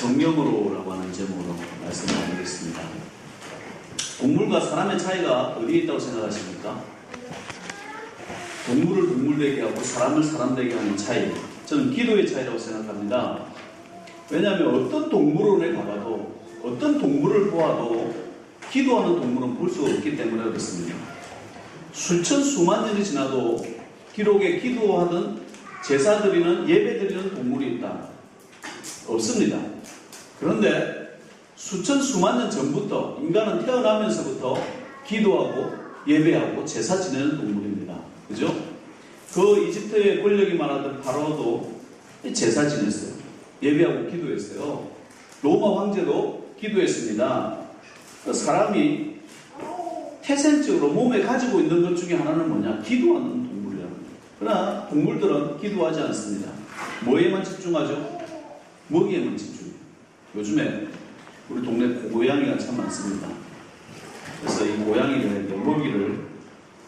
성령으로라고 하는 제목으로 말씀을 나누겠습니다. 동물과 사람의 차이가 어디에 있다고 생각하십니까? 동물을 동물 되게 하고 사람을 사람 되게 하는 차이. 저는 기도의 차이라고 생각합니다. 왜냐하면 어떤 동물원에 가봐도 어떤 동물을 보아도 기도하는 동물은 볼 수가 없기 때문에 그렇습니다. 수천 수만 년이 지나도 기록에 기도하던 제사 드리는 예배 드리는 동물이 있다. 없습니다. 그런데 수천 수만 년 전부터 인간은 태어나면서부터 기도하고 예배하고 제사 지내는 동물입니다. 그죠? 그 이집트의 권력이 많았던 바로도 제사 지냈어요. 예배하고 기도했어요. 로마 황제도 기도했습니다. 그 사람이 태생적으로 몸에 가지고 있는 것 중에 하나는 뭐냐? 기도하는 동물이라는 거예요. 그러나 동물들은 기도하지 않습니다. 뭐에만 집중하죠? 먹이에만 집중해 요. 요즘에 우리 동네 고양이가 참 많습니다. 그래서 이 고양이를 먹이를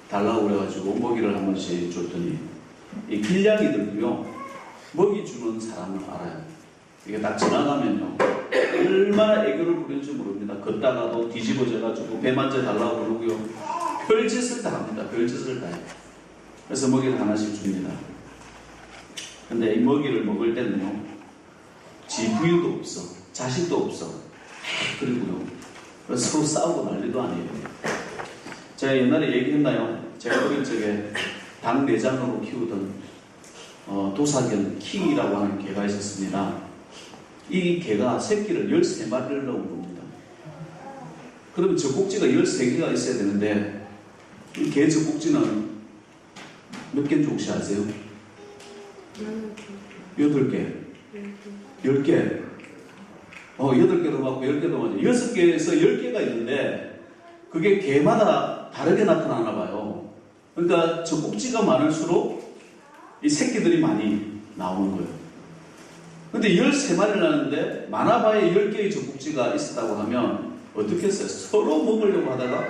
달라고 그래가지고 먹이를 한 번씩 줬더니 이 길냥이들도요 먹이 주는 사람을 알아요. 이게 딱 지나가면요 얼마나 애교를 부리는지 모릅니다. 걷다가도 뒤집어져가지고 배 만져 달라고 그러고요 별짓을 다 합니다. 별짓을 다 해요. 그래서 먹이를 하나씩 줍니다. 근데 이 먹이를 먹을 때는요 지 부유도 없어 자식도 없어 그리고요 그래서 서로 싸우고 난리도 아니에요. 제가 옛날에 얘기했나요? 제가 어릴 적에 닭 내장으로 키우던 어, 도사견 킹이라고 하는 개가 있었습니다. 이 개가 새끼를 13마리를 낳은 겁니다. 그러면 젖꼭지가 13개가 있어야 되는데 이 개 젖꼭지는 몇 개인지 혹시 아세요? 8개. 10개. 어, 8개도 맞고 10개도 맞고 6개에서 10개가 있는데 그게 개마다 다르게 나타나나 봐요. 그러니까 젖꼭지가 많을수록 이 새끼들이 많이 나오는 거예요. 근데 13마리를 낳는데 많아봐야 10개의 젖꼭지가 있었다고 하면 어떻게 했어요? 서로 먹으려고 하다가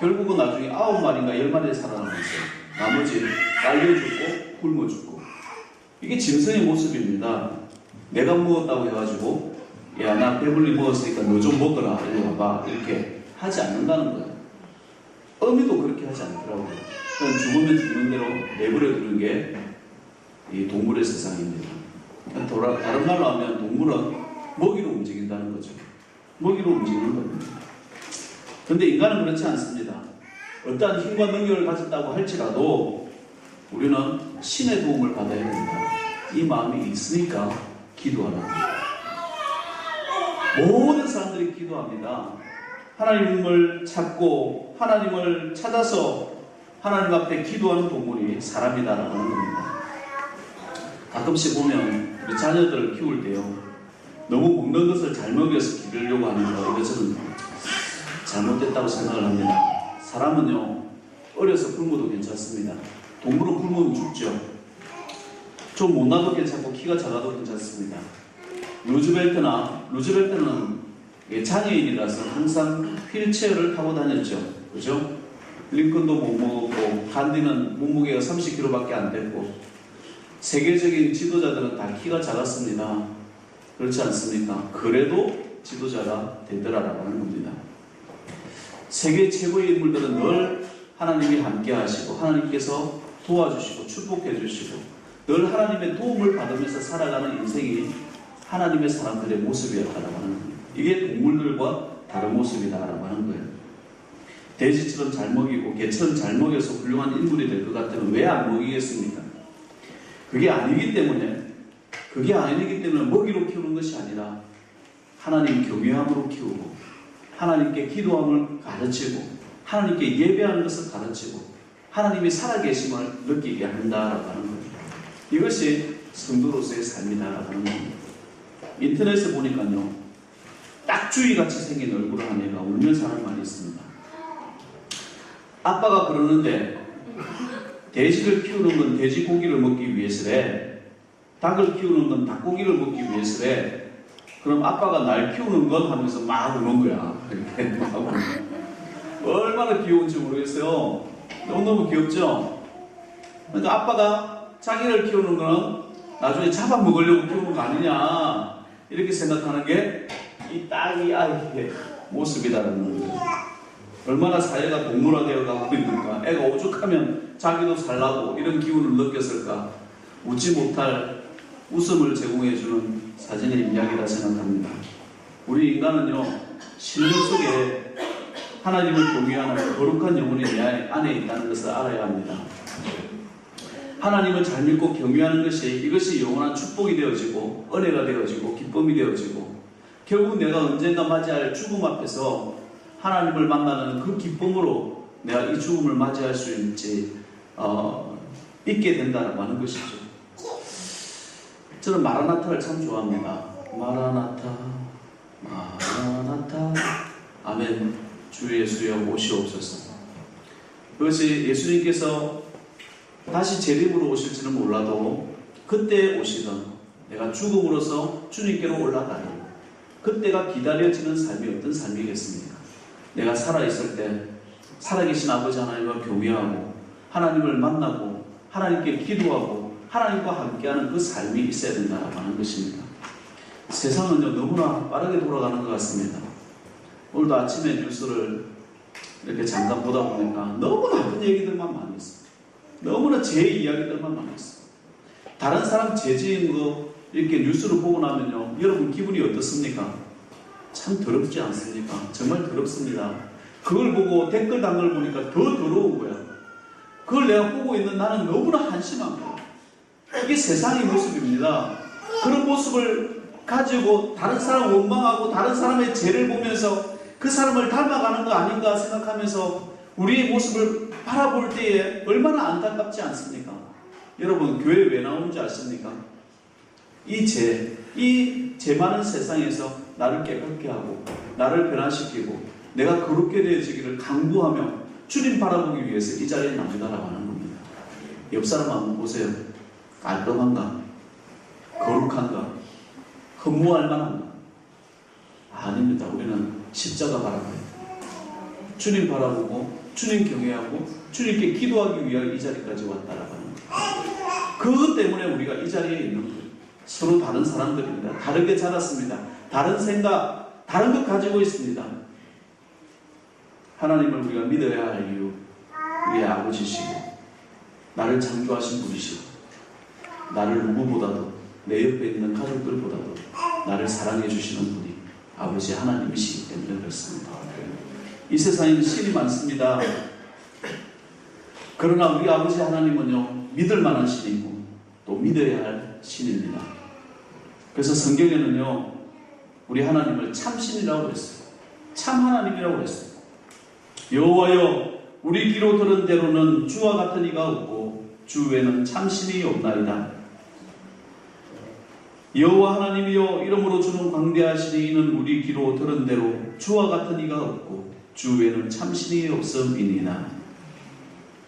결국은 나중에 9마리인가 10마리 살아남았어요. 나머지 딸려 죽고 굶어 죽고. 이게 짐승의 모습입니다. 내가 먹었다고 해가지고 야 나 배불리 먹었으니까 너 좀 먹어라 이리 와봐 이렇게 하지 않는다는 거예요. 어미도 그렇게 하지 않더라고요. 그냥 죽으면 죽는 대로 내버려 두는 게 이 동물의 세상입니다. 돌아, 다른 말로 하면 동물은 먹이로 움직인다는 거죠. 먹이로 움직이는 겁니다. 근데 인간은 그렇지 않습니다. 어떠한 힘과 능력을 가졌다고 할지라도 우리는 신의 도움을 받아야 된다. 이 마음이 있으니까 거예요. 모든 사람들이 기도합니다. 하나님을 찾고 하나님을 찾아서 하나님 앞에 기도하는 동물이 사람이다라고 하는 겁니다. 가끔씩 보면 우리 자녀들을 키울 때요. 너무 먹는 것을 잘 먹여서 기르려고 하는 거 이거 저는 잘못됐다고 생각을 합니다. 사람은요 어려서 굶어도 괜찮습니다. 동물은 굶으면 죽죠. 좀 못나도 괜찮고 키가 작아도 괜찮습니다. 루즈벨트나 루즈벨트는 장애인이라서 항상 휠체어를 타고 다녔죠. 그죠? 링컨도 못 먹었고 간디는 몸무게가 30kg밖에 안 됐고 세계적인 지도자들은 다 키가 작았습니다. 그렇지 않습니까? 그래도 지도자가 되더라라고 하는 겁니다. 세계 최고의 인물들은 늘 하나님이 함께 하시고 하나님께서 도와주시고 축복해 주시고 늘 하나님의 도움을 받으면서 살아가는 인생이 하나님의 사람들의 모습이었다라고 하는 겁니다. 이게 동물들과 다른 모습이다라고 하는 거예요. 돼지처럼 잘 먹이고 개처럼 잘 먹여서 훌륭한 인물이 될 것 같으면 왜 안 먹이겠습니까? 그게 아니기 때문에 그게 아니기 때문에 먹이로 키우는 것이 아니라 하나님 경외함으로 키우고 하나님께 기도함을 가르치고 하나님께 예배하는 것을 가르치고 하나님이 살아계심을 느끼게 한다라고 하는 겁니다. 이것이 성도로서의 삶이다라고 하는 겁니다. 인터넷에 보니까요 딱주의같이 생긴 얼굴을 한 애가 울면서 하는 말이 있습니다. 아빠가 그러는데 돼지를 키우는 건 돼지고기를 먹기 위해서래. 닭을 키우는 건 닭고기를 먹기 위해서래. 그럼 아빠가 날 키우는 건 하면서 막 우는 거야. 이렇게. 얼마나 귀여운지 모르겠어요. 너무너무 귀엽죠? 그러니까 아빠가 자기를 키우는 거는 나중에 잡아먹으려고 키우는 거 아니냐. 이렇게 생각하는 게이 딱이 아이의 모습이다라는 거예요. 얼마나 사회가 동물화되어 가고 있는가. 애가 오죽하면 자기도 살라고 이런 기운을 느꼈을까. 웃지 못할 웃음을 제공해주는 사진의 이야기라 생각합니다. 우리 인간은요, 신령 속에 하나님을 경외하는 거룩한 영혼이 내 안에 있다는 것을 알아야 합니다. 하나님을 잘 믿고 경외하는 것이 이것이 영원한 축복이 되어지고 은혜가 되어지고 기쁨이 되어지고 결국 내가 언젠가 맞이할 죽음 앞에서 하나님을 만나는 그 기쁨으로 내가 이 죽음을 맞이할 수 있지 어, 있게 된다고 하는 것이죠. 저는 마라나타를 참 좋아합니다. 마라나타, 마라나타, 아멘. 주 예수여 오시옵소서. 그것이 예수님께서 다시 재림으로 오실지는 몰라도 그때 오시던 내가 죽음으로써 주님께로 올라가는 그때가 기다려지는 삶이 어떤 삶이겠습니까? 내가 살아있을 때 살아계신 아버지 하나님과 교회하고 하나님을 만나고 하나님께 기도하고 하나님과 함께하는 그 삶이 있어야 된다고 하는 것입니다. 세상은요 너무나 빠르게 돌아가는 것 같습니다. 오늘도 아침에 뉴스를 이렇게 잠깐 보다 보니까 너무 나쁜 얘기들만 많이 있어요. 너무나 제 이야기들만 많이 있어요. 다른 사람 죄지은 거 이렇게 뉴스를 보고 나면요 여러분 기분이 어떻습니까? 참 더럽지 않습니까? 정말 더럽습니다. 그걸 보고 댓글 단 걸 보니까 더 더러운 거야. 그걸 내가 보고 있는 나는 너무나 한심한 거야. 이게 세상의 모습입니다. 그런 모습을 가지고 다른 사람 원망하고 다른 사람의 죄를 보면서 그 사람을 닮아가는 거 아닌가 생각하면서 우리의 모습을 바라볼 때에 얼마나 안타깝지 않습니까? 여러분 교회 왜 나오는지 아십니까? 이 죄, 이죄 많은 세상에서 나를 깨끗게 하고 나를 변화시키고 내가 그렇게 되어지기를 강구하며 주님 바라보기 위해서 이 자리에 나온다라고 하는 겁니다. 옆 사람 한번 보세요. 깔끔한가? 거룩한가? 허무할 만한가? 아닙니다. 우리는 십자가 바라봐요. 주님 바라보고 주님 경외하고 주님께 기도하기 위하여 이 자리까지 왔다라고 하는 거예요. 그것 때문에 우리가 이 자리에 있는 거예요. 서로 다른 사람들입니다. 다르게 자랐습니다. 다른 생각, 다른 것 가지고 있습니다. 하나님을 우리가 믿어야 할 이유, 우리의 아버지시고, 나를 창조하신 분이시고, 나를 누구보다도, 내 옆에 있는 가족들보다도, 나를 사랑해 주시는 분이 아버지 하나님이시기 때문에 그렇습니다. 이 세상에는 신이 많습니다. 그러나 우리 아버지 하나님은요, 믿을 만한 신이고, 또 믿어야 할 신입니다. 그래서 성경에는요, 우리 하나님을 참신이라고 그랬어요. 참 하나님이라고 그랬어요. 여호와여 우리 귀로 들은 대로는 주와 같은 이가 없고 주 외에는 참신이 없나이다. 여호와 하나님이여 이름으로 주는 광대하시니 이는 우리 귀로 들은 대로 주와 같은 이가 없고 주 외에는 참신이 없음이니라.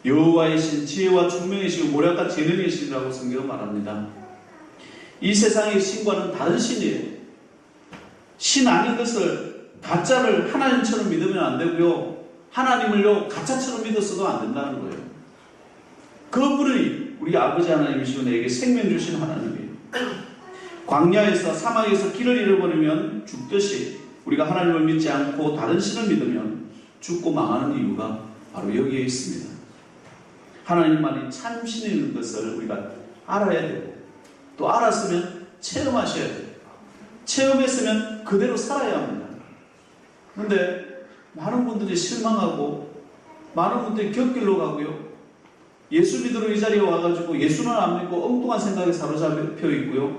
여호와의 신 지혜와 신 모략과 재능의 신이라고 성경은 말합니다. 이 세상의 신과는 다른 신이에요. 신 아닌 것을 가짜를 하나님처럼 믿으면 안 되고요. 하나님을요 가짜처럼 믿었어도 안 된다는 거예요. 그분이 우리 아버지 하나님이시고 내게 생명 주신 하나님이에요. 광야에서 사막에서 길을 잃어버리면 죽듯이 우리가 하나님을 믿지 않고 다른 신을 믿으면 죽고 망하는 이유가 바로 여기에 있습니다. 하나님만이 참신인 것을 우리가 알아야 되고 또 알았으면 체험하셔야 돼요. 체험했으면 그대로 살아야 합니다. 그런데 많은 분들이 실망하고 많은 분들이 곁길로 가고요. 예수 믿으러 이 자리에 와가지고 예수는 안 믿고 엉뚱한 생각에 사로잡혀 있고요.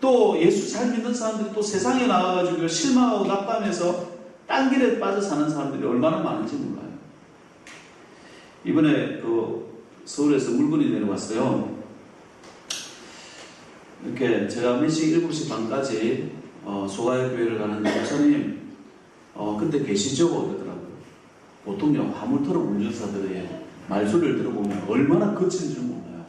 또 예수 잘 믿는 사람들이 또 세상에 나와가지고 실망하고 낙담해서 딴 길에 빠져 사는 사람들이 얼마나 많은지 몰라요. 이번에 그 서울에서 물건이 내려왔어요. 이렇게 제가 매시 7시 반까지 어, 소가의 교회를 가는데 목사님 어, 그때 계시죠? 그러더라고요. 보통요 화물터로 운전사들의 말소리를 들어보면 얼마나 거친 줄 몰라요.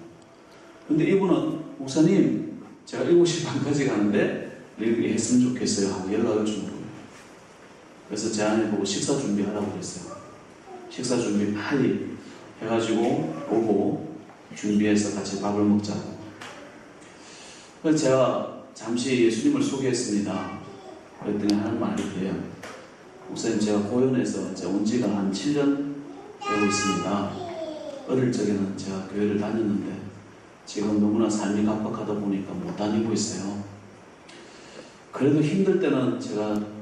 근데 이분은 목사님 제가 7시 반까지 가는데 이렇게 했으면 좋겠어요 하고 연락을 준 거예요. 그래서 제 아내 보고 식사 준비하라고 그랬어요. 식사 준비 빨리 해가지고 오고 준비해서 같이 밥을 먹자고. 그래서 제가 잠시 예수님을 소개했습니다. 그랬더니 하는 말이 그래요. 목사님 제가 고연에서 온 지가 한 7년 되고 있습니다. 어릴 적에는 제가 교회를 다녔는데 지금 너무나 삶이 각박하다 보니까 못 다니고 있어요. 그래도 힘들 때는 제가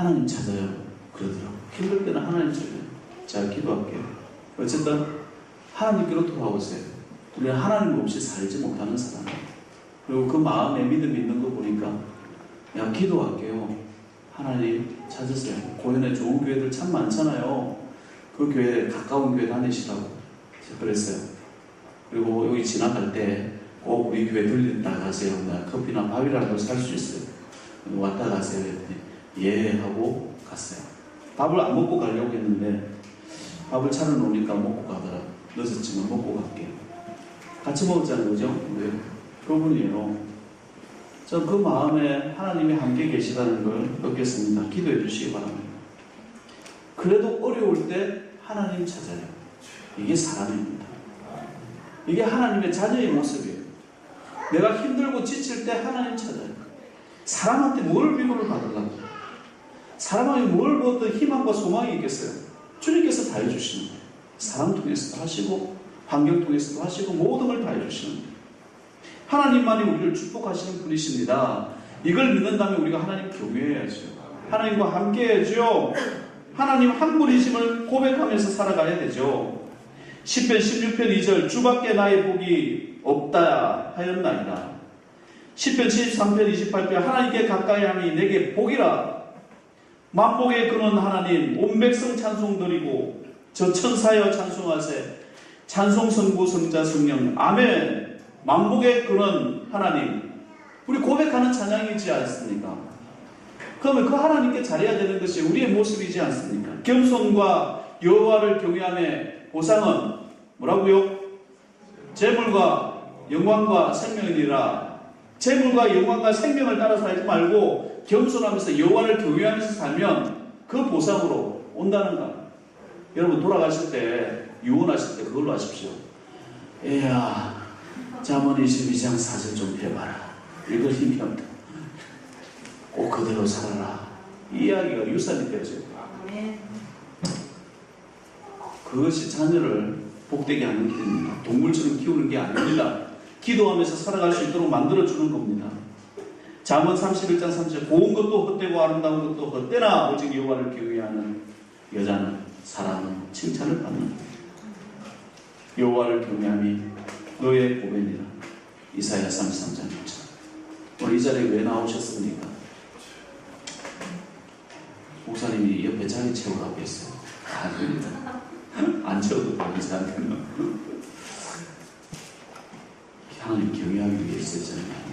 하나님 찾아요. 그러더라고. 힘들 때는 하나님 찾아요. 제가 기도할게요. 어쨌든 하나님께로 돌아오세요. 우리는 하나님 없이 살지 못하는 사람이에요. 그리고 그 마음에 믿음이 있는 거 보니까 야 기도할게요. 하나님 찾으세요. 고현에 좋은 교회들 참 많잖아요. 그 교회 가까운 교회 다니시라고 그랬어요. 그리고 여기 지나갈 때 꼭 우리 교회 들렸다 가세요. 나 커피나 밥이라도 살 수 있어요. 왔다 가세요. 예 하고 갔어요. 밥을 안 먹고 가려고 했는데 밥을 차려놓으니까 먹고 가더라. 늦었지만 먹고 갈게요. 같이 먹었잖아요. 그죠? 네. 그분이에요. 저그 마음에 하나님이 함께 계시다는 걸 느꼈습니다. 기도해 주시기 바랍니다. 그래도 어려울 때 하나님 찾아요. 이게 사람입니다. 이게 하나님의 자녀의 모습이에요. 내가 힘들고 지칠 때 하나님 찾아요. 사람한테 뭘 위로를 받으려고? 사람에게 뭘 어떤 희망과 소망이 있겠어요? 주님께서 다 해주시는 거예요. 사람 통해서도 하시고, 환경 통해서도 하시고, 모든 걸 다 해주시는 거예요. 하나님만이 우리를 축복하시는 분이십니다. 이걸 믿는다면 우리가 하나님 경외해야죠. 하나님과 함께 해야죠. 하나님 한 분이심을 고백하면서 살아가야 되죠. 10편 16편 2절 주밖에 나의 복이 없다 하였나이다. 10편 73편 28편 하나님께 가까이 함이 내게 복이라 만복의 근원 하나님 온 백성 찬송 드리고 저 천사여 찬송하세 찬송 성부 성자 성령 아멘 만복의 근원 하나님 우리 고백하는 찬양이지 않습니까? 그러면 그 하나님께 잘해야 되는 것이 우리의 모습이지 않습니까? 겸손과 여호와를 경외함의 보상은 뭐라고요? 재물과 영광과 생명이니라. 재물과 영광과 생명을 따라 살지 말고 겸손하면서 여호와를 경외하면서 살면 그 보상으로 온다는 거. 여러분 돌아가실 때 유언하실 때 그걸로 하십시오. 에야 잠언 22장 4절 좀 해봐라. 이걸 힘이 없다. 꼭 그대로 살아라. 이 이야기가 유산이 되어져요. 그것이 자녀를 복되게 하는 길입니다. 동물처럼 키우는 게 아닙니다. 기도하면서 살아갈 수 있도록 만들어주는 겁니다. 잠언 31장 30절 고운 것도 헛되고 아름다운 것도 헛되나 오직 여호와를 경외하는 여자는 사람은 칭찬을 받는다. 여호와를 경외함이 너의 보배니라. 이사야 33장 6절 오늘 이 자리에 왜 나오셨습니까? 목사님이 옆에 자리 채우라고 했어요. 아닙니다. 안 채워도 되는 저한테는. 하나님 경외하기 위해서 저는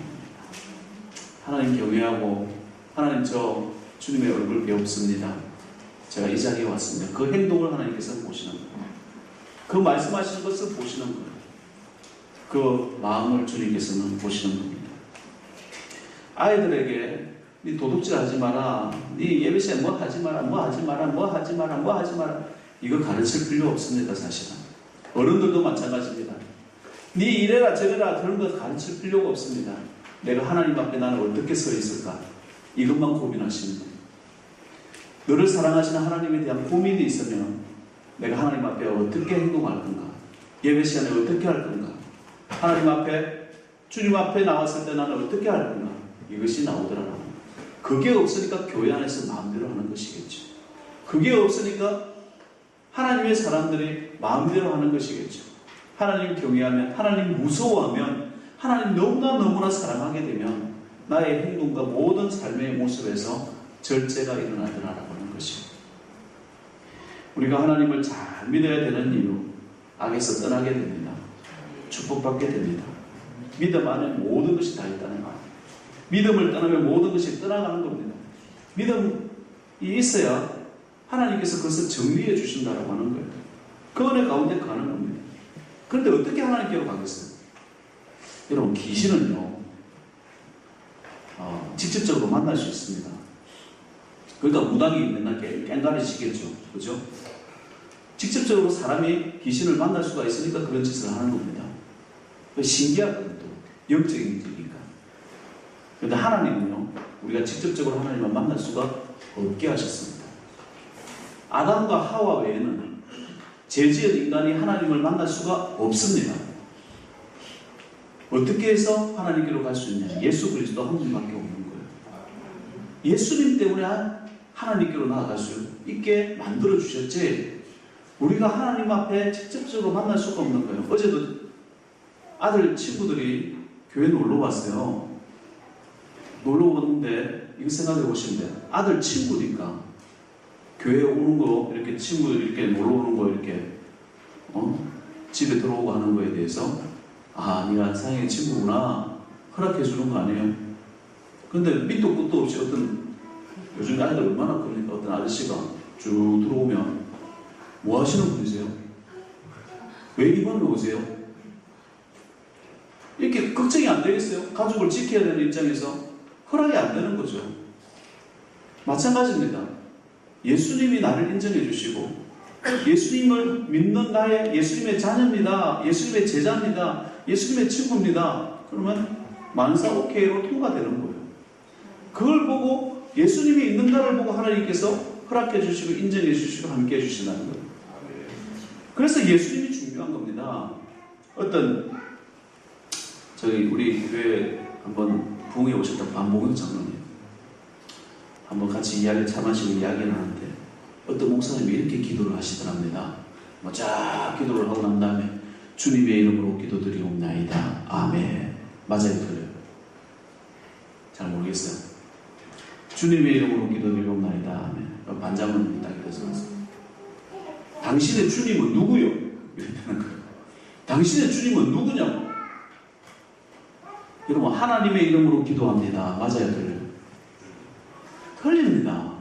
하나님 경외하고 하나님 저 주님의 얼굴 배웠습니다. 제가 이 자리에 왔습니다. 그 행동을 하나님께서 보시는 거예요. 그 말씀하시는 것을 보시는 거예요. 그 마음을 주님께서는 보시는 겁니다. 아이들에게 네 도둑질 하지 마라. 네 예배 시간에 뭐 하지 마라. 뭐 하지 마라. 뭐 하지 마라. 뭐 하지 마라. 이거 가르칠 필요 없습니다. 사실은. 어른들도 마찬가지입니다. 네 이래라 저래라 그런 거 가르칠 필요가 없습니다. 내가 하나님 앞에 나는 어떻게 서 있을까? 이것만 고민하시면 돼요. 너를 사랑하시는 하나님에 대한 고민이 있으면 내가 하나님 앞에 어떻게 행동할 건가? 예배 시간에 어떻게 할 건가? 하나님 앞에 주님 앞에 나왔을 때 나는 어떻게 할 건가? 이것이 나오더라고요. 그게 없으니까 교회 안에서 마음대로 하는 것이겠죠. 그게 없으니까 하나님의 사람들이 마음대로 하는 것이겠죠. 하나님 경외하면, 하나님 무서워하면, 하나님 너무나 너무나 사랑하게 되면 나의 행동과 모든 삶의 모습에서 절제가 일어나더라라고 하는 것이죠. 우리가 하나님을 잘 믿어야 되는 이유, 악에서 떠나게 됩니다. 축복받게 됩니다. 믿음 안에 모든 것이 다 있다는 말. 믿음을 떠나면 모든 것이 떠나가는 겁니다. 믿음이 있어야 하나님께서 그것을 정리해 주신다고 하는 거예요. 그 은혜 가운데 가는 겁니다. 그런데 어떻게 하나님께로 가겠어요? 여러분, 귀신은요, 어, 직접적으로 만날 수 있습니다. 그러니까 무당이 맨날 깽가리 시겠죠. 그죠? 직접적으로 사람이 귀신을 만날 수가 있으니까 그런 짓을 하는 겁니다. 신기하거든요. 영적인 일이니까. 근데 하나님은요, 우리가 직접적으로 하나님을 만날 수가 없게 하셨습니다. 아담과 하와 외에는 죄지은 인간이 하나님을 만날 수가 없습니다. 어떻게 해서 하나님께로 갈 수 있냐? 예수 그리스도 한 분밖에 없는 거예요. 예수님 때문에 하나님께로 나아갈 수 있게 만들어 주셨지. 우리가 하나님 앞에 직접적으로 만날 수가 없는 거예요. 어제도 아들 친구들이 교회 놀러 왔어요. 놀러 오는데 이거 생각해 보시면 돼요. 아들 친구니까 교회 오는 거 이렇게 친구 이렇게 놀러 오는 거 이렇게 어? 집에 들어오고 하는 거에 대해서 아 네가 사랑의 친구구나 허락해 주는 거 아니에요? 근데 밑도 끝도 없이 어떤 요즘 아이들 얼마나 그러니까 어떤 아저씨가 쭉 들어오면 뭐 하시는 분이세요? 왜 이번에 오세요? 이렇게 걱정이 안 되겠어요? 가족을 지켜야 되는 입장에서 허락이 안 되는 거죠. 마찬가지입니다. 예수님이 나를 인정해 주시고 예수님을 믿는 나의 예수님의 자녀입니다. 예수님의 제자입니다. 예수님의 친구입니다. 그러면 만사 오케이로 통과되는 거예요. 그걸 보고 예수님이 있는가를 보고 하나님께서 허락해 주시고 인정해 주시고 함께 해 주신다는 거예요. 그래서 예수님이 중요한 겁니다. 어떤 저희 우리 교회 한번 부흥에 오셨던 반복은 장로님 한번 같이 이야기 차 마시고 이야기를 하는데 어떤 목사님이 이렇게 기도를 하시더랍니다. 뭐쫙 기도를 하고 난 다음에 주님의 이름으로 기도드리옵나이다. 아멘. 맞아요, 그래요. 잘 모르겠어요. 주님의 이름으로 기도드리옵나이다. 아멘. 반장은 딱 이래서 당신의 주님은 누구요? 이랬다는 거예요. 당신의 주님은 누구냐고. 여러분, 하나님의 이름으로 기도합니다. 맞아요, 틀려요? 틀립니다.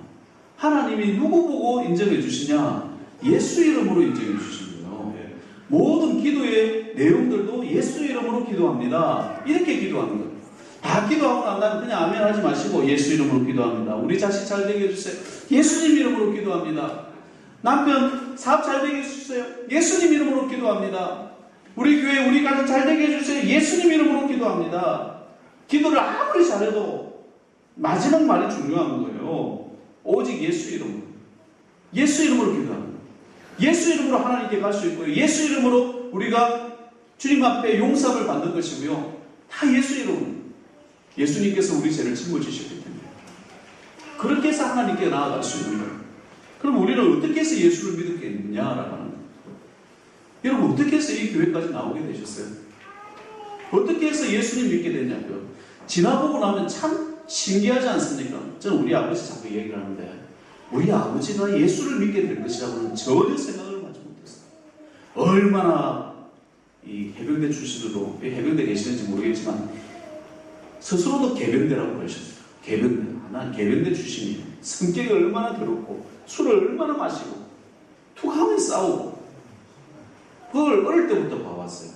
하나님이 누구 보고 인정해 주시냐? 예수 이름으로 인정해 거예요. 모든 기도의 내용들도 예수 이름으로 기도합니다. 이렇게 기도하는 거예요. 다 기도하고 난 다음에 그냥 아멘 하지 마시고 예수 이름으로 기도합니다. 우리 자식 잘 되게 해주세요. 예수님 이름으로 기도합니다. 남편 사업 잘 되게 해주세요. 예수님 이름으로 기도합니다. 우리 교회 우리 가족 잘 되게 해주세요. 예수님 이름으로 기도합니다. 기도를 아무리 잘해도 마지막 말이 중요한 거예요. 오직 예수 이름으로. 예수 이름으로 기도합니다. 예수 이름으로 하나님께 갈 수 있고요. 예수 이름으로 우리가 주님 앞에 용서를 받는 것이고요. 다 예수 이름으로. 예수님께서 우리 죄를 짊어지셨기 때문에. 그렇게 해서 하나님께 나아갈 수 있는 거예요. 그럼 우리는 어떻게 해서 예수를 믿었겠느냐라고 하는 거예요. 여러분, 어떻게 해서 이 교회까지 나오게 되셨어요? 어떻게 해서 예수님 믿게 됐냐고요? 지나보고 나면 참 신기하지 않습니까? 저는 우리 아버지 자꾸 얘기를 하는데, 우리 아버지가 예수를 믿게 될 것이라고는 전혀 생각을 하지 못했어요. 얼마나 이 해병대 출신으로, 해병대 계시는지 모르겠지만, 스스로도 개병대라고 그러셨어요. 개병대. 난 개병대 출신이에요. 성격이 얼마나 더럽고, 술을 얼마나 마시고, 툭 하면 싸우고, 그걸 어릴 때부터 봐왔어요.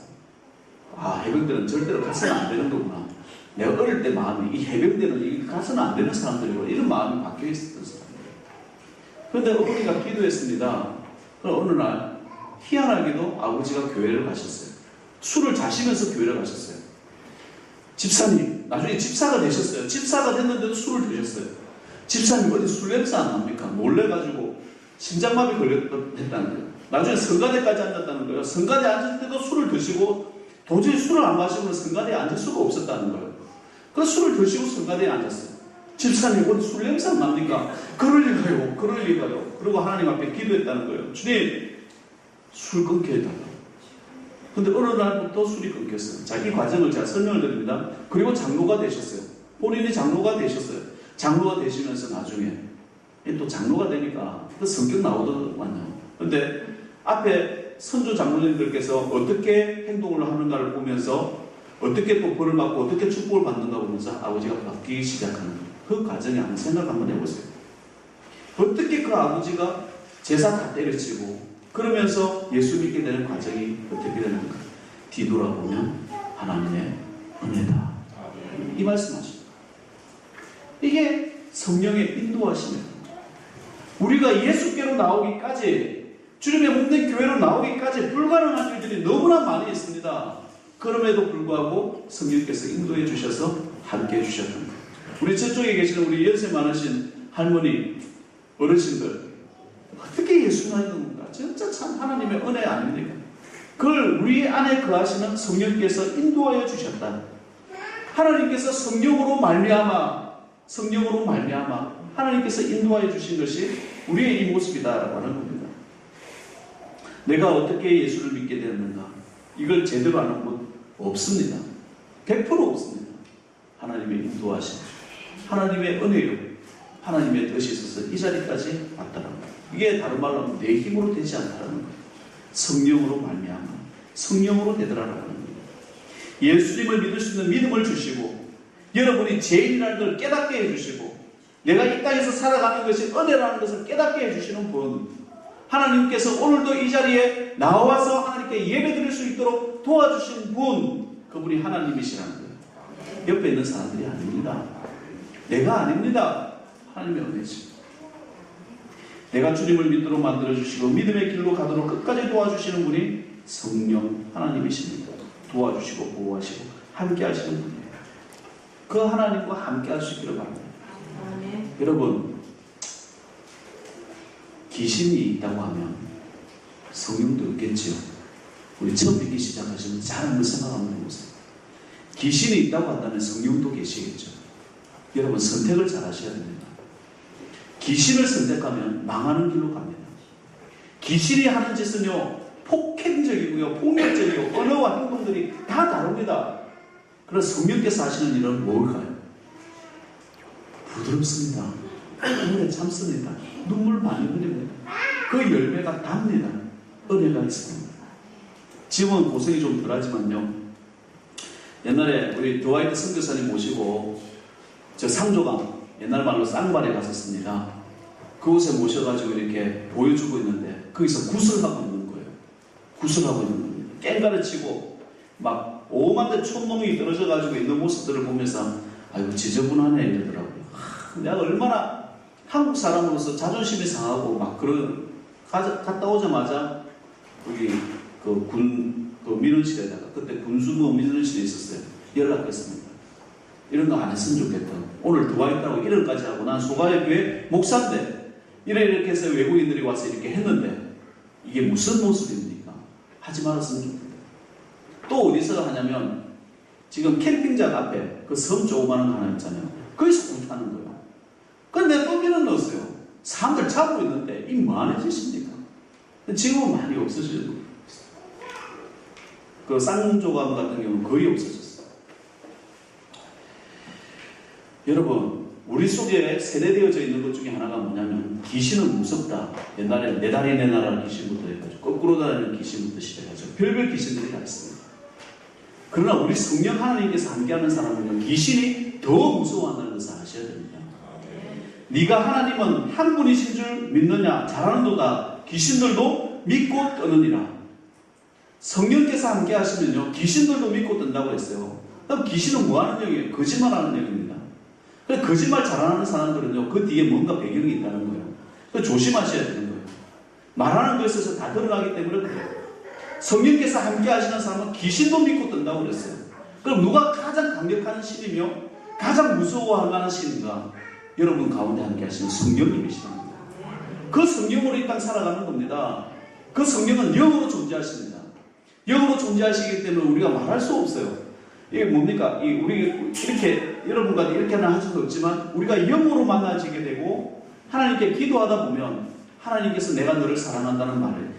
아, 해병대는 절대로 가서는 안 되는 거구나. 내가 어릴 때 마음이, 이 해병대는 이 가서는 안 되는 사람들이고, 이런 마음이 바뀌어 사람이에요. 그런데 어머니가 기도했습니다. 그럼 어느 날, 희한하게도 아버지가 교회를 가셨어요. 술을 자시면서 교회를 가셨어요. 집사님, 나중에 집사가 되셨어요. 집사가 됐는데도 술을 드셨어요. 집사님 어디 술 냄새 안 납니까? 놀래가지고 심장마비 걸렸다는 거예요. 나중에 성가대까지 앉았다는 거예요. 성가대 앉을 때도 술을 드시고 도저히 술을 안 마시고는 성가대에 앉을 수가 없었다는 거예요. 그래서 술을 드시고 성가대에 앉았어요. 집사님 어디 술 냄새 안 납니까? 그럴 리가요. 그럴 리가요. 그리고 하나님 앞에 기도했다는 거예요. 주님 술 끊게 해달라고. 근데 어느 날부터 술이 끊겼어요. 자기 과정을 제가 설명을 드립니다. 그리고 장로가 되셨어요. 본인이 장로가 되셨어요. 장로가 되시면서 나중에 또 장로가 되니까 그 성격 나오더만요. 근데 앞에 선조 장로님들께서 어떻게 행동을 하는가를 보면서 어떻게 또 벌을 받고 어떻게 축복을 받는가 보면서 아버지가 바뀌기 시작하는 거예요. 그 과정에 한번 생각 한번 해보세요. 어떻게 그 아버지가 제사 다 때려치고 그러면서 예수 믿게 되는 과정이 어떻게 되는가? 뒤돌아보면 하나님의 은혜다. 이 말씀하십니다. 이게 성령의 인도하심입니다. 우리가 예수께로 나오기까지 주님의 몸된 교회로 나오기까지 불가능한 일들이 너무나 많이 있습니다. 그럼에도 불구하고 성령께서 인도해 주셔서 함께 해 주셨던. 우리 저쪽에 계시는 우리 연세 많으신 할머니, 어르신들 어떻게 예수 믿는 건가? 진짜 참 하나님의 은혜 아닙니까? 그걸 우리 안에 거하시는 성령께서 인도하여 주셨다. 하나님께서 성령으로 말미암아 성령으로 말미암아 하나님께서 인도하여 주신 것이 우리의 이 모습이다라고 하는 겁니다. 내가 어떻게 예수를 믿게 되었는가? 이걸 제대로 아는 분 없습니다. 100% 없습니다. 하나님의 인도하심, 하나님의 은혜로, 하나님의 뜻이 있어서 이 자리까지 왔다는 거. 이게 다른 말로 하면 내 힘으로 되지 않다는 거. 성령으로 말미암아 성령으로 되더라라는 겁니다. 예수님을 믿을 수 있는 믿음을 주시고 여러분이 죄인이라는 걸 깨닫게 해주시고 내가 이 땅에서 살아가는 것이 은혜라는 것을 깨닫게 해주시는 분 하나님께서 오늘도 이 자리에 나와서 하나님께 예배 드릴 수 있도록 도와주신 분 그분이 하나님이시라는 거예요. 옆에 있는 사람들이 아닙니다. 내가 아닙니다. 하나님의 은혜지. 내가 주님을 믿도록 만들어주시고 믿음의 길로 가도록 끝까지 도와주시는 분이 성령 하나님이십니다. 도와주시고 보호하시고 함께 하시는 분이에요. 그 하나님과 함께 할 수 있기를 바랍니다. 여러분, 귀신이 있다고 하면 성령도 있겠지요. 우리 처음 믿기 시작하시면 잘 한번 생각 한번 해보세요. 귀신이 있다고 한다면 성령도 계시겠죠. 여러분, 선택을 잘 하셔야 됩니다. 귀신을 선택하면 망하는 길로 갑니다. 귀신이 하는 짓은요, 폭행적이고요, 폭력적이고, 언어와 행동들이 다 다릅니다. 그래서 성령께서 하시는 일은 뭘까요? 부드럽습니다. 오래 참습니다. 눈물 많이 흘립니다. 그 열매가 답니다. 은혜가 있습니다. 지금은 고생이 좀 덜하지만요. 옛날에 우리 드와이트 선교사님 모시고 저 상조강 옛날 말로 쌍발에 갔었습니다. 그곳에 모셔가지고 이렇게 보여주고 있는데 거기서 구슬하고 있는 거예요. 구슬하고 있는 겁니다. 깽가를 치고 막 오만대 촌놈이 떨어져가지고 있는 모습들을 보면서 아이고 지저분하네 이러더라고요. 하, 내가 얼마나 한국 사람으로서 자존심이 상하고 막 그런 가, 갔다 오자마자 여기 그군 그 민원실에다가 그때 군수무 민원실에 있었어요. 연락했습니다. 이런 거 안 했으면 좋겠다. 오늘 들어와 있다고 이런까지 하고 난 소가의 교회 목사인데 이래 이렇게 해서 외국인들이 와서 이렇게 했는데 이게 무슨 모습입니까? 하지 말았으면 좋겠다. 또 어디서 하냐면 지금 캠핑장 앞에 그 섬 조그마한 거 하나 있잖아요. 거기서 굿하는 거예요. 근데 또 민원 넣었어요. 사람들 잡고 있는데 이 뭐하는 짓입니까? 지금은 많이 없어지고 그 쌍조감 같은 경우는 거의 없어졌어요. 여러분, 우리 속에 세대되어져 있는 것 중에 하나가 뭐냐면 귀신은 무섭다. 옛날에 내 다리 내 나라 귀신부터 해가지고 거꾸로 다니는 귀신부터 시작해서 별별 귀신들이 다 있습니다. 그러나 우리 성령 하나님께서 함께하는 사람은 귀신이 더 무서워한다는 것을 아셔야 됩니다. 네가 하나님은 한 분이신 줄 믿느냐 잘하는도다 귀신들도 믿고 떠느니라 성령께서 함께 하시면요 귀신들도 믿고 뜬다고 했어요 그럼 귀신은 뭐 하는 영이에요? 거짓말하는 영입니다 그래서 거짓말 잘하는 사람들은요 그 뒤에 뭔가 배경이 있다는 거예요 그래서 조심하셔야 되는 거예요 말하는 것에 있어서 다 드러나기 때문에 그래요 성령께서 함께 하시는 사람은 귀신도 믿고 뜬다고 그랬어요 그럼 누가 가장 강력한 신이며 가장 무서워할 만한 신인가? 여러분 가운데 함께 하시는 성령님이시랍니다. 그 성령으로 이 땅 살아가는 겁니다. 그 성령은 영으로 존재하십니다. 영으로 존재하시기 때문에 우리가 말할 수 없어요. 이게 뭡니까? 이 우리 이렇게 여러분과 이렇게는 할 수도 없지만 우리가 영으로 만나지게 되고 하나님께 기도하다 보면 하나님께서 내가 너를 사랑한다는 말을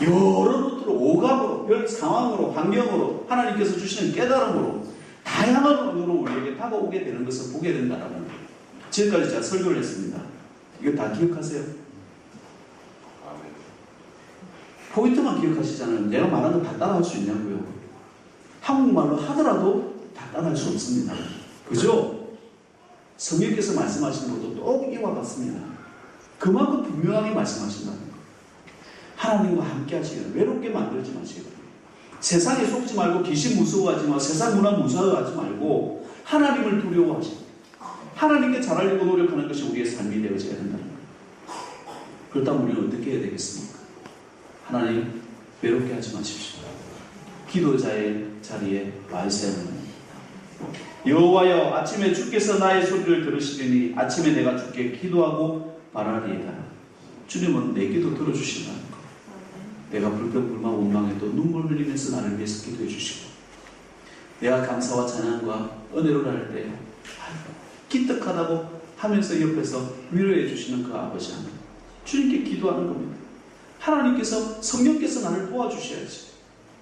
여러 루트로 오감으로 별 상황으로 환경으로 하나님께서 주시는 깨달음으로 다양한 언어로 우리에게 다가오게 되는 것을 보게 된다는 거예요. 지금까지 제가 설교를 했습니다. 이거 다 기억하세요? 포인트만 기억하시잖아요. 내가 말하는 거다 따라할 수 있냐고요. 한국말로 하더라도 다 따라할 수 없습니다. 그죠? 성령께서 말씀하시는 것도 또 이와 같습니다. 그만큼 분명하게 말씀하신다는 거. 하나님과 함께 하시기를 외롭게 만들지 마시고 세상에 속지 말고 귀신 무서워하지 마 세상 문화 무서워하지 말고 하나님을 두려워하시고 하나님께 잘하려고 노력하는 것이 우리의 삶이 되어져야 된다는 거예요. 그렇다면 우리는 어떻게 해야 되겠습니까? 하나님 외롭게 하지 마십시오. 기도자의 자리에 와 있어야 합니다. 여호와여 아침에 주께서 나의 소리를 들으시리니 아침에 내가 주께 기도하고 바라리이다. 주님은 내 기도 들어주신다는 거. 내가 불평불만 원망해도 눈물 흘리면서 나를 위해서 기도해 주시고 내가 감사와 찬양과 은혜를 할때 기특하다고 하면서 옆에서 위로해 주시는 그 아버지 하나님 주님께 기도하는 겁니다. 하나님께서 성령께서 나를 도와주셔야지.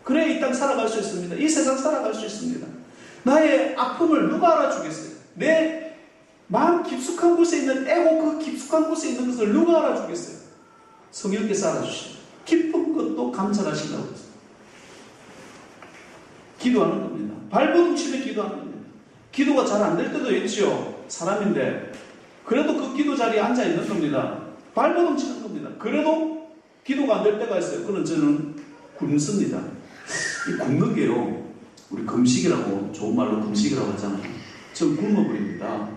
그래야 이 땅 살아갈 수 있습니다. 이 세상 살아갈 수 있습니다. 나의 아픔을 누가 알아주겠어요? 내 마음 깊숙한 곳에 있는 에고 그 깊숙한 곳에 있는 것을 누가 알아주겠어요? 성령께서 알아주시죠. 기쁜 것도 감찰하신다고 했어요. 기도하는 겁니다. 발버둥 치며 기도하는 겁니다. 기도가 잘 안 될 때도 있지요. 사람인데. 그래도 그 기도 자리에 앉아 있는 겁니다. 발버둥 치는 겁니다. 그래도 기도가 안 될 때가 있어요. 그는 저는 굶습니다. 이 굶는 게요. 우리 금식이라고 좋은 말로 금식이라고 하잖아요. 전 굶어버립니다.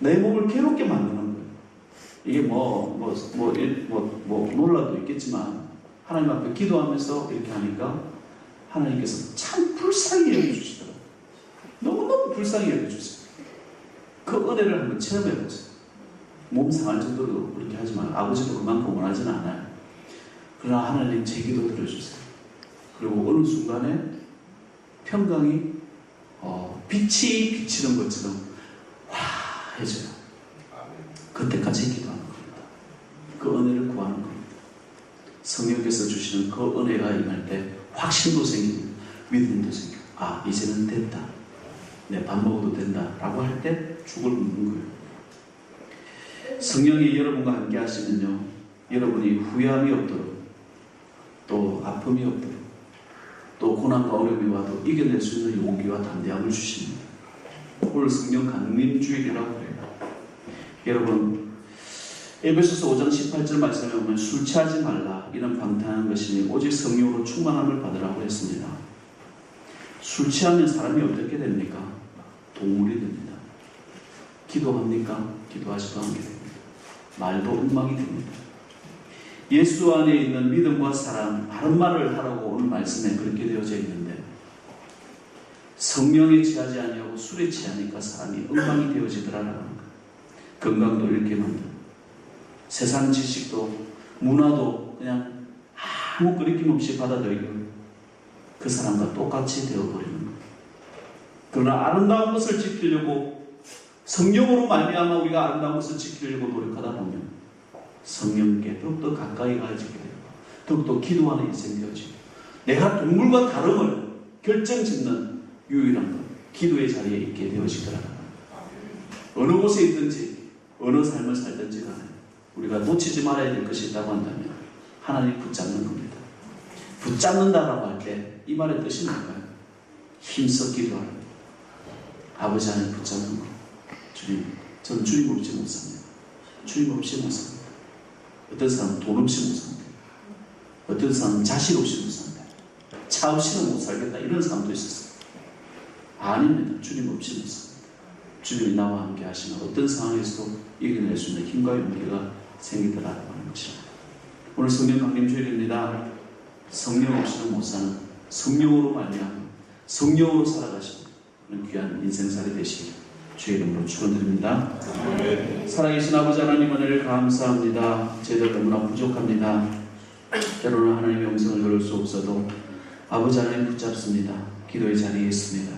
내 몸을 괴롭게 만드는 거예요. 이게 뭐, 뭐, 뭐, 일- 뭐, 뭐, 논란도 있겠지만, 하나님 앞에 기도하면서 이렇게 하니까, 하나님께서 참 불쌍히 여겨주시더라고요. 너무너무 불쌍히 여겨주세요. 그 은혜를 한번 체험해보세요. 몸 상할 정도로 그렇게 하지만, 아버지도 그만큼 원하지는 않아요. 그러나 하나님 제 기도 들어주세요. 그리고 어느 순간에 평강이 어, 빛이 비치는 것처럼 화해져요. 그때까지 기도하는 겁니다. 그 은혜를 구하는 겁니다. 성령께서 주시는 그 은혜가 임할 때 확신도 생기고 믿음도 생기고 아 이제는 됐다. 내 밥 먹어도 된다. 라고 할 때 죽을 묻는 거예요. 성령이 여러분과 함께 하시면요. 여러분이 후회함이 없도록 또 아픔이 없도록 또 고난과 어려움이 와도 이겨낼 수 있는 용기와 담대함을 주십니다. 오늘 성령 강림 주일이라고 그래요. 여러분 에베소서 5장 18절 말씀에 보면 술 취하지 말라 이런 방탕한 것이니 오직 성령으로 충만함을 받으라고 했습니다. 술 취하면 사람이 어떻게 됩니까? 동물이 됩니다. 기도합니까? 기도하지도 않게 됩니다. 말도 엉망이 됩니다. 예수 안에 있는 믿음과 사랑, 바른 말을 하라고 오늘 말씀에 그렇게 되어져 있는데 성령에 취하지 아니하고 술에 취하니까 사람이 엉망이 되어지더라라는 거. 건강도 잃게 만든 세상 지식도 문화도 그냥 아무 거리낌 없이 받아들이고 그 사람과 똑같이 되어버리는 거. 그러나 아름다운 것을 지키려고 성령으로 말미암아 우리가 아름다운 것을 지키려고 노력하다 보면 성령께 더욱더 가까이 가지게 되고 더욱더 기도하는 인생이 되어지고 내가 동물과 다름을 결정짓는 유일한 것 기도의 자리에 있게 되어지더라고요. 어느 곳에 있든지 어느 삶을 살든지 간에 우리가 놓치지 말아야 될 것이 있다고 한다면 하나님 붙잡는 겁니다. 붙잡는다라고 할 때 이 말의 뜻이 뭔가요? 힘써 기도하라. 아버지 하나님 붙잡는 거. 주님, 저는 주님 없이 못 삽니다. 주님 없이 못 삽니다. 어떤 사람은 돈 없이 못 삽니다. 어떤 사람은 자식 없이 못 삽니다. 차 없이는 못 살겠다. 이런 사람도 있었어요. 아닙니다. 주님 없이 못 삽니다. 주님이 나와 함께 하시면 어떤 상황에서도 이겨낼 수 있는 힘과 용기가 생기더라고 하는 것입니다. 오늘 성령 강림 주일입니다. 성령 없이는 못 사는 성령으로 말미암아 성령으로 살아가시는 그런 귀한 인생살이 되시길 주의 이름으로 축원드립니다. 살아계신 아버지 하나님 은혜를 감사합니다. 저희들 너무나 부족합니다. 때로는 하나님의 음성을 들을 수 없어도 아버지 하나님 붙잡습니다. 기도의 자리에 있습니다.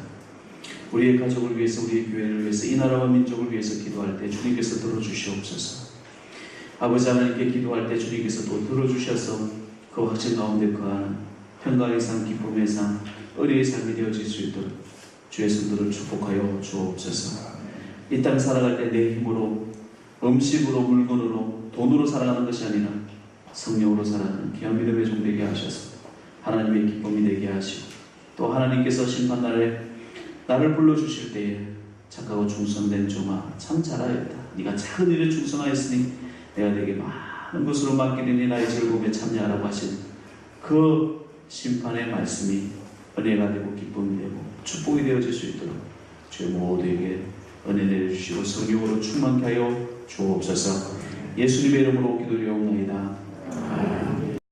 우리의 가족을 위해서, 우리의 교회를 위해서, 이 나라와 민족을 위해서 기도할 때 주님께서 들어주시옵소서. 아버지 하나님께 기도할 때 주님께서 또 들어주셔서 그 확신 가운데 거하는 평강의 삶, 기쁨의 삶, 의리의 삶이 되어질 수 있도록 주의 성도를 축복하여 주옵소서. 이 땅 살아갈 때 내 힘으로, 음식으로, 물건으로, 돈으로 살아가는 것이 아니라 성령으로 살아가는 귀한 믿음의 종 되게 하셔서 하나님의 기쁨이 되게 하시고 또 하나님께서 심판날에 나를 불러주실 때에 착하고 충성된 종아 참 잘하였다. 네가 작은 일에 충성하였으니 내가 내게 많은 것으로 맡기리니 나의 즐거움에 참여하라고 하신 그 심판의 말씀이 은혜가 되고 기쁨이 되고 축복이 되어질 수 있도록 주의 모두에게 은혜 내려주시고 성령으로 충만케 하여 주옵소서 예수님의 이름으로 기도드리옵나이다.